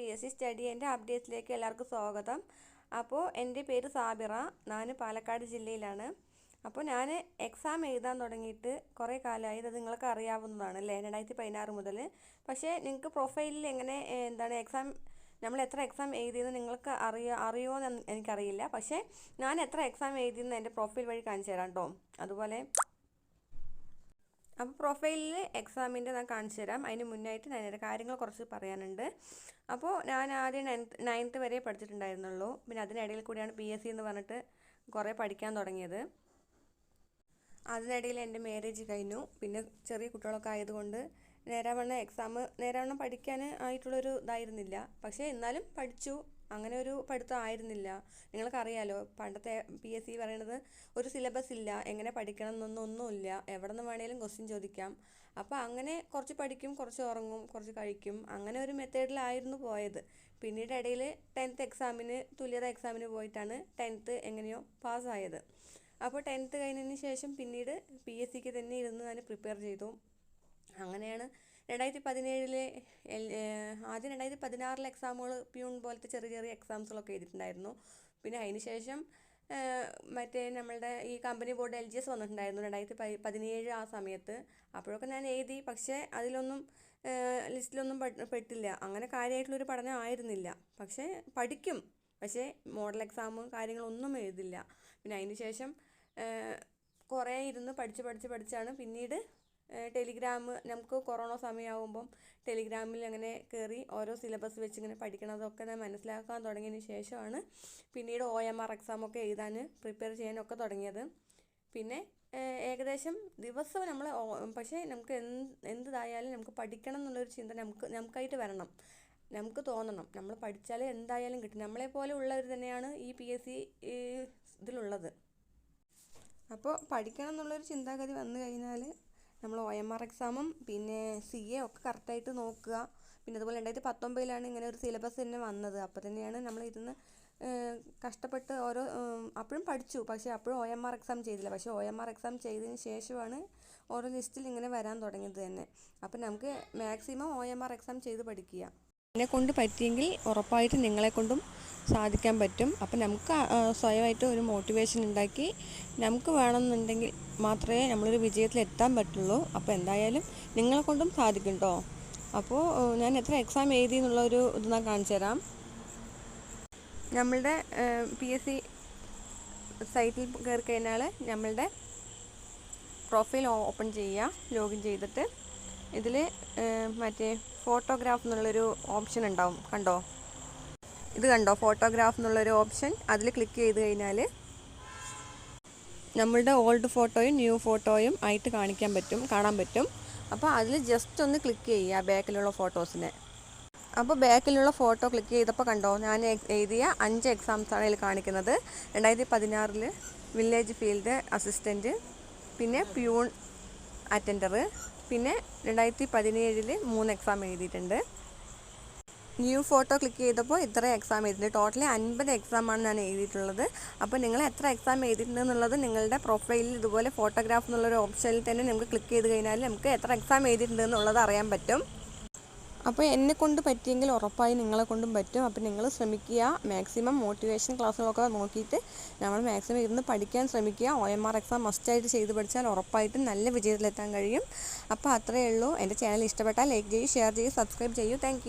P S C study എന്റെ അപ്ഡേറ്റ്സിലേക്ക് എല്ലാവർക്കും സ്വാഗതം. അപ്പോൾ എന്റെ പേര് സാബിറ. ഞാൻ പാലക്കാട് ജില്ലയിലാണ്. അപ്പോൾ ഞാൻ എക്സാം എഴുതാൻ തുടങ്ങിയിട്ട് കുറേ കാലമായി. അത് നിങ്ങൾക്ക് അറിയാവുന്നതാണ് അല്ലേ? രണ്ടായിരത്തി പതിനാറ് മുതൽ. പക്ഷേ നിങ്ങൾക്ക് പ്രൊഫൈലിൽ എങ്ങനെ എന്താണ് എക്സാം നമ്മൾ എത്ര എക്സാം എഴുതിയെന്ന് നിങ്ങൾക്ക് അറിയോ അറിയുമോ എന്ന് എനിക്കറിയില്ല. പക്ഷേ ഞാൻ എത്ര എക്സാം എഴുതിയെന്ന് എന്റെ പ്രൊഫൈൽ വഴി കാണിച്ചു തരാം കേട്ടോ. അതുപോലെ അപ്പോൾ പ്രൊഫൈലിൽ എക്സാമിന്റെ ഞാൻ കാണിച്ചു തരാം. അതിന് മുന്നായിട്ട് ഞാൻ എന്റെ കാര്യങ്ങൾ കുറച്ച് പറയാനുണ്ട്. അപ്പോൾ ഞാൻ ആദ്യം നയൻത്ത് നയൻത്ത് വരെ പഠിച്ചിട്ടുണ്ടായിരുന്നുള്ളൂ. പിന്നെ അതിനിടയിൽ കൂടിയാണ് പി എസ് സി എന്ന് പറഞ്ഞിട്ട് കുറേ പഠിക്കാൻ തുടങ്ങിയത്. അതിനിടയിൽ എന്റെ മാരേജ് കഴിഞ്ഞു. പിന്നെ ചെറിയ കുട്ടികളൊക്കെ ആയതുകൊണ്ട് നേരാവണ്ണം എക്സാം നേരാവണ്ണം പഠിക്കാൻ ആയിട്ടുള്ളൊരു ഇതായിരുന്നില്ല. പക്ഷേ എന്നാലും പഠിച്ചു. അങ്ങനെ ഒരു പഠിത്തം ആയിരുന്നില്ല നിങ്ങൾക്കറിയാലോ പണ്ടത്തെ പി എസ് സി പറയണത് ഒരു സിലബസ് ഇല്ല എങ്ങനെ പഠിക്കണം എന്നൊന്നൊന്നുമില്ല എവിടെ നിന്ന് വേണേലും ക്വസ്റ്റ്യൻ ചോദിക്കാം. അപ്പോൾ അങ്ങനെ കുറച്ച് പഠിക്കും കുറച്ച് ഉറങ്ങും കുറച്ച് കഴിക്കും. അങ്ങനെ ഒരു മെത്തേഡിലായിരുന്നു പോയത്. പിന്നീട് ഇടയിൽ ടെൻത്ത് എക്സാമിന് തുല്യത എക്സാമിന് പോയിട്ടാണ് ടെൻത്ത് എങ്ങനെയോ പാസ്സായത് അപ്പോൾ ടെൻത്ത് കഴിഞ്ഞതിന് ശേഷം പിന്നീട് പി എസ് സിക്ക് തന്നെ ഇരുന്ന് ഞാൻ പ്രിപ്പയർ ചെയ്തു. അങ്ങനെയാണ് രണ്ടായിരത്തി പതിനേഴിലെ ആദ്യം രണ്ടായിരത്തി പതിനാറിലെ എക്സാമുകൾ പ്യൂൺ പോലത്തെ ചെറിയ ചെറിയ എക്സാംസുകളൊക്കെ എഴുതിയിട്ടുണ്ടായിരുന്നു. പിന്നെ അതിന് ശേഷം മറ്റേ നമ്മളുടെ ഈ company board L G S വന്നിട്ടുണ്ടായിരുന്നു രണ്ടായിരത്തി പതി പതിനേഴ് ആ സമയത്ത്. അപ്പോഴൊക്കെ ഞാൻ എഴുതി പക്ഷേ അതിലൊന്നും ലിസ്റ്റിലൊന്നും പെട്ടില്ല. അങ്ങനെ കാര്യമായിട്ടുള്ളൊരു പഠനം ആയിരുന്നില്ല. പക്ഷേ പഠിക്കും. പക്ഷേ മോഡൽ എക്സാമും കാര്യങ്ങളൊന്നും എഴുതില്ല. പിന്നെ അതിന് ശേഷം കുറേ ഇരുന്ന് പഠിച്ച് പഠിച്ച് പഠിച്ചാണ് പിന്നീട് ടെലിഗ്രാം നമുക്ക് കൊറോണ സമയമാകുമ്പം ടെലിഗ്രാമിൽ അങ്ങനെ കയറി ഓരോ സിലബസ് വെച്ച് ഇങ്ങനെ പഠിക്കണതൊക്കെ ഞാൻ മനസ്സിലാക്കാൻ തുടങ്ങിയതിന് ശേഷമാണ് പിന്നീട് ഒ എം ആർ എക്സാമൊക്കെ എഴുതാൻ പ്രിപ്പയർ ചെയ്യാനൊക്കെ തുടങ്ങിയത്. പിന്നെ ഏകദേശം ദിവസവും നമ്മൾ പക്ഷേ നമുക്ക് എന്ത് എന്തായാലും നമുക്ക് പഠിക്കണം എന്നുള്ളൊരു ചിന്ത നമുക്ക് നമുക്കായിട്ട് വരണം. നമുക്ക് തോന്നണം. നമ്മൾ പഠിച്ചാൽ എന്തായാലും കിട്ടും. നമ്മളെ പോലെ ഉള്ളവർ തന്നെയാണ് ഈ പി എസ് സി ഇതിലുള്ളത്. അപ്പോൾ പഠിക്കണം എന്നുള്ളൊരു ചിന്താഗതി വന്നു കഴിഞ്ഞാൽ നമ്മൾ ഒ എം ആർ എക്സാമും പിന്നെ സി എ ഒക്കെ കറക്റ്റായിട്ട് നോക്കുക. പിന്നെ അതുപോലെ രണ്ടായിരത്തി പത്തൊമ്പതിലാണ് ഇങ്ങനെ ഒരു സിലബസ് തന്നെ വന്നത്. അപ്പോൾ തന്നെയാണ് നമ്മൾ ഇരുന്ന് കഷ്ടപ്പെട്ട് ഓരോ അപ്പോഴും പഠിച്ചു. പക്ഷേ അപ്പോഴും ഒ എം ആർ എക്സാം ചെയ്തില്ല. പക്ഷേ ഒ എം ആർ എക്സാം ചെയ്തതിന് ശേഷമാണ് ഓരോ ലിസ്റ്റിൽ ഇങ്ങനെ വരാൻ തുടങ്ങിയത് തന്നെ. അപ്പം നമുക്ക് maximum O M R exam ചെയ്ത് പഠിക്കുക. എന്നെ കൊണ്ട് പറ്റിയെങ്കിൽ ഉറപ്പായിട്ട് നിങ്ങളെ കൊണ്ടും സാധിക്കാൻ പറ്റും. അപ്പം നമുക്ക് സ്വയമായിട്ട് ഒരു മോട്ടിവേഷൻ ഉണ്ടാക്കി നമുക്ക് വേണമെന്നുണ്ടെങ്കിൽ മാത്രമേ നമ്മളൊരു വിജയത്തിൽ എത്താൻ പറ്റുള്ളൂ. അപ്പോൾ എന്തായാലും നിങ്ങളെ കൊണ്ടും സാധിക്കും അപ്പോൾ ഞാൻ എത്ര എക്സാം എഴുതി എന്നുള്ളൊരു ഇത് ഞാൻ കാണിച്ചു തരാം. നമ്മളുടെ പി എസ് സി സൈറ്റിൽ കയറി കഴിഞ്ഞാൽ നമ്മളുടെ പ്രൊഫൈൽ ഓപ്പൺ ചെയ്യുക ലോഗിൻ ചെയ്തിട്ട് ഇതിൽ മറ്റേ ഫോട്ടോഗ്രാഫ് എന്നുള്ളൊരു ഓപ്ഷൻ ഉണ്ടാവും. കണ്ടോ? ഇത് കണ്ടോ? ഫോട്ടോഗ്രാഫ് എന്നുള്ളൊരു ഓപ്ഷൻ അതിൽ ക്ലിക്ക് ചെയ്ത് കഴിഞ്ഞാൽ നമ്മളുടെ ഓൾഡ് ഫോട്ടോയും ന്യൂ ഫോട്ടോയും ആയിട്ട് കാണിക്കാൻ പറ്റും കാണാൻ പറ്റും. അപ്പോൾ അതിൽ ജസ്റ്റ് ഒന്ന് ക്ലിക്ക് ചെയ്യുക ബാക്കിലുള്ള ഫോട്ടോസിനെ. അപ്പോൾ ബാക്കിലുള്ള ഫോട്ടോ ക്ലിക്ക് ചെയ്തപ്പോൾ കണ്ടോ? ഞാൻ എഴുതിയ അഞ്ച് എക്സാംസാണ് ഇതിൽ കാണിക്കുന്നത്. രണ്ടായിരത്തി പതിനാറിൽ വില്ലേജ് ഫീൽഡ് അസിസ്റ്റന്റ് പിന്നെ പ്യൂൺ അറ്റൻഡർ പിന്നെ രണ്ടായിരത്തി പതിനേഴിൽ മൂന്ന് എക്സാം എഴുതിയിട്ടുണ്ട്. ന്യൂ ഫോട്ടോ ക്ലിക്ക് ചെയ്തപ്പോൾ ഇത്ര എക്സാം എഴുതിയിട്ടുണ്ട്. ടോട്ടലി അൻപത് എക്സാമാണ് ഞാൻ എഴുതിയിട്ടുള്ളത്. അപ്പോൾ നിങ്ങൾ എത്ര എക്സാം എഴുതിയിട്ടുണ്ട് എന്നുള്ളത് നിങ്ങളുടെ പ്രൊഫൈലിൽ ഇതുപോലെ ഫോട്ടോഗ്രാഫ് എന്നുള്ളൊരു ഓപ്ഷനിൽ തന്നെ നമുക്ക് ക്ലിക്ക് ചെയ്ത് കഴിഞ്ഞാൽ നമുക്ക് എത്ര എക്സാം എഴുതിയിട്ടുണ്ട് എന്നുള്ളത് അറിയാൻ പറ്റും. അപ്പോൾ എന്നെ കൊണ്ട് പറ്റിയെങ്കിൽ ഉറപ്പായി നിങ്ങളെ കൊണ്ടും പറ്റും. അപ്പോൾ നിങ്ങൾ ശ്രമിക്കുക. മാക്സിമം മോട്ടിവേഷൻ ക്ലാസ്സുകളൊക്കെ നോക്കിയിട്ട് നമ്മൾ മാക്സിമം ഇരുന്ന് പഠിക്കാൻ ശ്രമിക്കുക. ഒ എം ആർ എക്സാം മസ്റ്റായിട്ട് ചെയ്ത് പഠിച്ചാൽ ഉറപ്പായിട്ടും നല്ല വിജയത്തിലെത്താൻ കഴിയും. അപ്പോൾ അത്രയേ ഉള്ളൂ. എന്റെ ചാനൽ ഇഷ്ടപ്പെട്ടാൽ ലൈക്ക് ചെയ്യൂ ഷെയർ ചെയ്യൂ സബ്സ്ക്രൈബ് ചെയ്യൂ. താങ്ക്